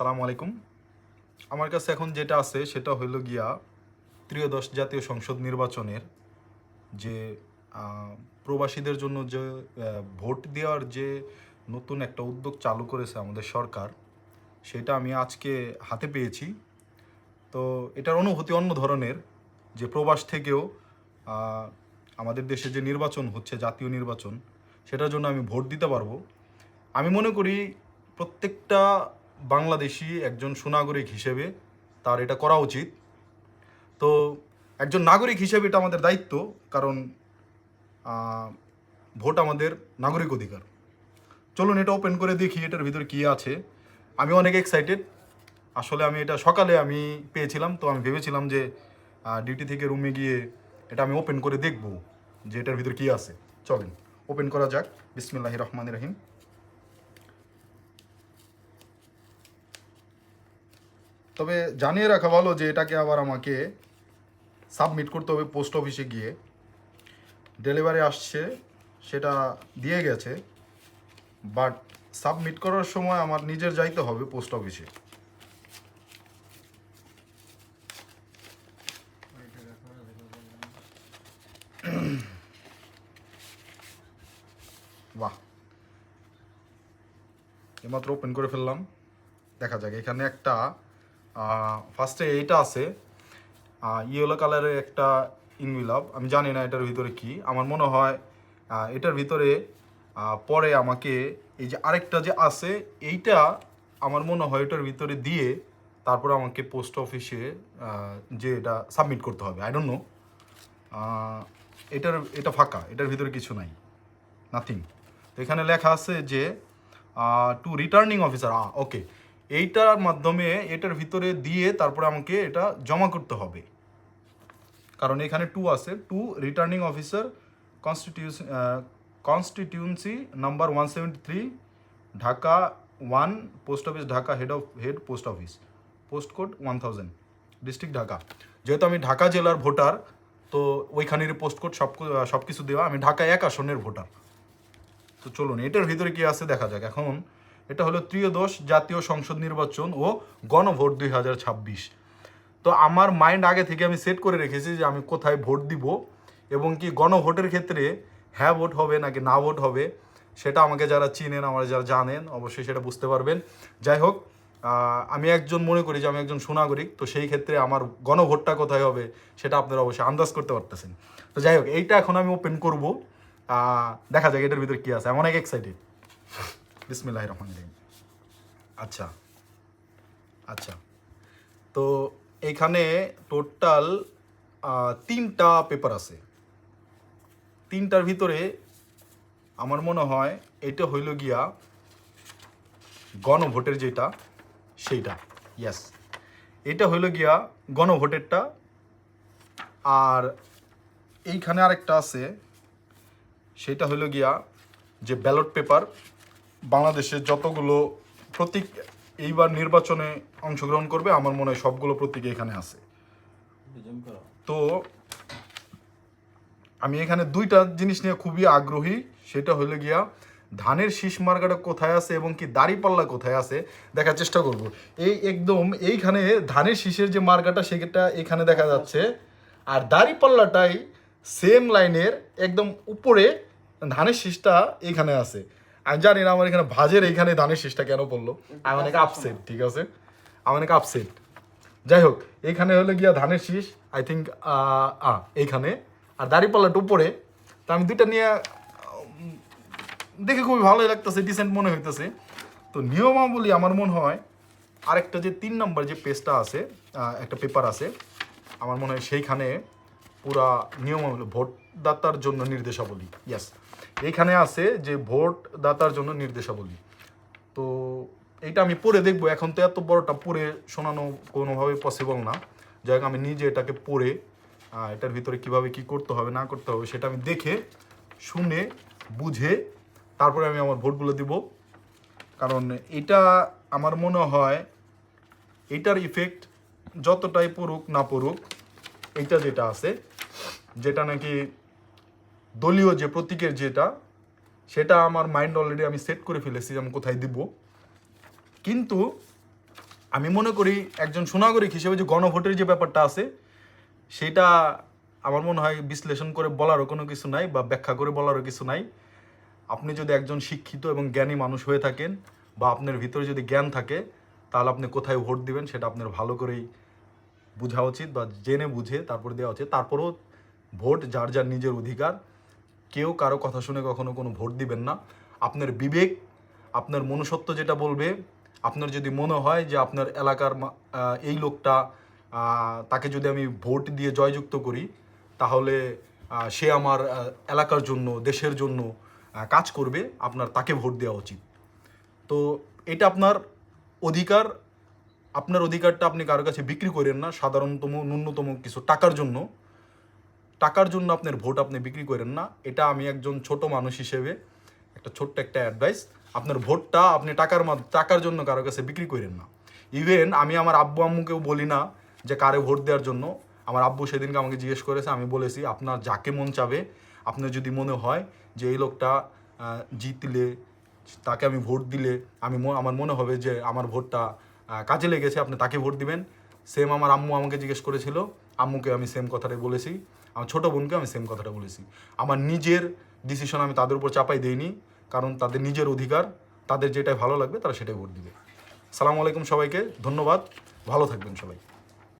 সালামু আলাইকুম। আমার কাছে এখন যেটা আছে সেটা হইল গিয়া ত্রিয়দশ জাতীয় সংসদ নির্বাচনের যে প্রবাসীদের জন্য যে ভোট দেওয়ার যে নতুন একটা উদ্যোগ চালু করেছে আমাদের সরকার, সেটা আমি আজকে হাতে পেয়েছি। তো এটার অনুভূতি অন্য ধরনের যে, প্রবাস থেকেও আমাদের দেশে যে নির্বাচন হচ্ছে, জাতীয় নির্বাচন, সেটার জন্য আমি ভোট দিতে পারব। আমি মনে করি প্রত্যেকটা বাংলাদেশি একজন সুনাগরিক হিসেবে তার এটা করা উচিত। তো একজন নাগরিক হিসেবে এটা আমাদের দায়িত্ব, কারণ ভোট আমাদের নাগরিক অধিকার। চলুন এটা ওপেন করে দেখি এটার ভিতরে কী আছে। আমি অনেক এক্সাইটেড আসলে আমি এটা সকালে আমি পেয়েছিলাম, তো আমি ভেবেছিলাম যে ডিউটি থেকে রুমে গিয়ে এটা আমি ওপেন করে দেখব যে এটার ভিতরে কী আছে। চলেন ওপেন করা যাক। বিসমিল্লাহ রহমান রহিম। তবে জানিয়ে রাখা ভালো যে এটাকে আবার আমাকে সাবমিট করতে হবে পোস্ট অফিসে গিয়ে। ডেলিভারি আসছে, সেটা দিয়ে গেছে। বাট সাবমিট করার সময় আমার নিজের যাইতে হবে পোস্ট অফিসে বাহ। এইমাত্র ওপেন করে ফেললাম। দেখা যাক, এখানে একটা ফার্স্টে এইটা আছে ইয়েলো কালারের একটা ইনভিলাপ আমি জানি না এটার ভিতরে কি, আমার মনে হয় এটার ভিতরে পরে আমাকে এই যে আরেকটা যে আছে, এইটা আমার মনে হয় এটার ভিতরে দিয়ে তারপরে আমাকে পোস্ট অফিসে যে এটা সাবমিট করতে হবে আই ডোন্ট নো এটার, এটা ফাঁকা, এটার ভিতরে কিছু নাই নাথিং তো এখানে লেখা আছে যে টু রিটার্নিং অফিসার ওকে এইটার মাধ্যমে এটার ভিতরে দিয়ে তারপরে আমাকে এটা জমা করতে হবে। কারণ এখানে টু আছে to returning officer constitution constituency number one seventy three Dhaka one post office Dhaka head of head post office post code one thousand district Dhaka. যেহেতু আমি ঢাকা জেলার ভোটার, তো ওইখানের পোস্ট কোড সব সব কিছু দেওয়া, আমি ঢাকা এক আসনের ভোটার। তো চলুন, এটার ভিতরে কি আছে দেখা যাক। এখন এটা হলো ত্রিয়দশ জাতীয় সংসদ নির্বাচন ও গণভোট দুই হাজার ছাব্বিশ। তো আমার মাইন্ড আগে থেকে আমি সেট করে রেখেছি যে আমি কোথায় ভোট দিব এবং কি গণভোটের ক্ষেত্রে হ্যাঁ ভোট হবে নাকি না ভোট হবে, সেটা আমাকে যারা চিনেন, আমার যারা জানেন, অবশ্যই সেটা বুঝতে পারবেন। যাই হোক আমি একজন মনে করি যে আমি একজন সুনাগরিক, তো সেই ক্ষেত্রে আমার গণভোটটা কোথায় হবে সেটা আপনারা অবশ্যই আন্দাজ করতে পারতেছেন। তো যাই হোক, এইটা এখন আমি ওপেন করব। দেখা যাক এটার ভিতরে কী আছে। আমি অনেক এক্সাইটেড বিসমিল্লাহ রহমান রহিম। আচ্ছা আচ্ছা। তো এইখানে টোটাল তিনটা পেপার আছে। তিনটার ভিতরে আমার মনে হয় এটা হইল গিয়া গণভোটের যেটা, সেইটা। ইয়াস এটা হইল গিয়া গণভোটেরটা। আর এইখানে আরেকটা আছে, সেটা হইল গিয়া যে ব্যালট পেপার বাংলাদেশের যতগুলো প্রতীক এইবার নির্বাচনে অংশগ্রহণ করবে আমার মনে হয় সবগুলো প্রতীক এখানে আছে। তো আমি এখানে দুইটা জিনিস নিয়ে খুবই আগ্রহী। সেটা হলো গিয়া ধানের শীষ মার্কাটা কোথায় আছে এবং কি দাড়িপাল্লা কোথায় আছে দেখার চেষ্টা করব। এই একদম এইখানে ধানের শীষের যে মার্কাটা সেটা এখানে দেখা যাচ্ছে। আর দাড়িপাল্লাটাই সেম লাইনের একদম উপরে ধানের শীষটা এখানে আছে। আমি জানি না আমার এখানে ভাজের এইখানে ধানের শীষটা কেন পড়ল। আমি অনেক আপসেট ঠিক আছে? আমি অনেক আপসেট যাই হোক এইখানে হলো গিয়া ধানের শীষ আই থিঙ্ক এইখানে। আর দাড়িপাল্লাটা উপরে তা আমি দুইটা নিয়ে দেখে খুবই ভালোই লাগতেছে ডিসেন্ট মনে হইতেছে। তো নিয়মাবলী আমার মনে হয় আরেকটা যে তিন নম্বর যে পেজটা আছে একটা পেপার আছে আমার মনে হয় সেইখানে পুরা নিয়মাবলী ভোটদাতার জন্য নির্দেশাবলী। ইয়াস এইখানে আছে যে ভোটদাতার জন্য নির্দেশাবলী। তো এটা আমি পড়ে দেখব। এখন তো এত বড়টা পড়ে শোনানো কোনোভাবে পসিবল না। যাই হোক, আমি নিজে এটাকে পড়ে এটার ভিতরে কীভাবে কি করতে হবে, না করতে হবে, সেটা আমি দেখে, শুনে, বুঝে, তারপরে আমি আমার ভোটগুলো দিব। কারণ এটা আমার মনে হয়, এটার ইফেক্ট যতটাই পড়ুক না পড়ুক, এইটা যেটা আছে যেটা নাকি দলীয় যে প্রতীকের যেটা, সেটা আমার মাইন্ড অলরেডি আমি সেট করে ফেলেছি আমি কোথায় দিব। কিন্তু আমি মনে করি একজন সুনাগরিক হিসেবে যে গণভোটের যে ব্যাপারটা আছে, সেটা আমার মনে হয় বিশ্লেষণ করে বলারও কোনো কিছু নাই বা ব্যাখ্যা করে বলারও কিছু নাই। আপনি যদি একজন শিক্ষিত এবং জ্ঞানী মানুষ হয়ে থাকেন বা আপনার ভিতরে যদি জ্ঞান থাকে, তাহলে আপনি কোথায় ভোট দিবেন সেটা আপনার ভালো করেই বোঝা উচিত বা জেনে বুঝে তারপর দেওয়া উচিত। তারপরেও ভোট, যার যার নিজের অধিকার। কেউ কারও কথা শুনে কখনো কোনো ভোট দিবেন না। আপনার বিবেক, আপনার মনুষ্যত্ব যেটা বলবে, আপনার যদি মনে হয় যে আপনার এলাকার এই লোকটা তাকে যদি আমি ভোট দিয়ে জয়যুক্ত করি, তাহলে সে আমার এলাকার জন্য, দেশের জন্য কাজ করবে। আপনার তাকে ভোট দেওয়া উচিত। তো এটা আপনার অধিকার। আপনার অধিকারটা আপনি কারও কাছে বিক্রি করেন না। সাধারণতম, ন্যূনতম কিছু টাকার জন্য। টাকার জন্য আপনার ভোট আপনি বিক্রি করেন না, এটা আমি একজন ছোট মানুষ হিসেবে একটা ছোট্ট একটা অ্যাডভাইস আপনার ভোটটা আপনি টাকার টাকার জন্য কারও কাছে বিক্রি করেন না। ইভেন আমি আমার আব্বু আম্মুকেও বলি না যে কারে ভোট দেওয়ার জন্য। আমার আব্বু সেদিনকে আমাকে জিজ্ঞেস করেছে, আমি বলেছি, আপনার যাকে মন চাবে, আপনার যদি মনে হয় যে এই লোকটা জিতলে, তাকে আমি ভোট দিলে, আমি আমার মনে হবে যে আমার ভোটটা কাজে লেগেছে, আপনি তাকে ভোট দিবেন। সেম আমার আম্মু আমাকে জিজ্ঞেস করেছিল আম্মুকে আমি সেম কথাটাই বলেছি, আমার ছোটো বোনকে আমি সেম কথাটা বলেছি। আমার নিজের ডিসিশন আমি তাদের উপর চাপাই দেইনি, কারণ তাদের নিজের অধিকার, তাদের যেটাই ভালো লাগবে তারা সেটাই ভোট দিবে। সালামু আলাইকুম সবাইকে, ধন্যবাদ, ভালো থাকবেন সবাই।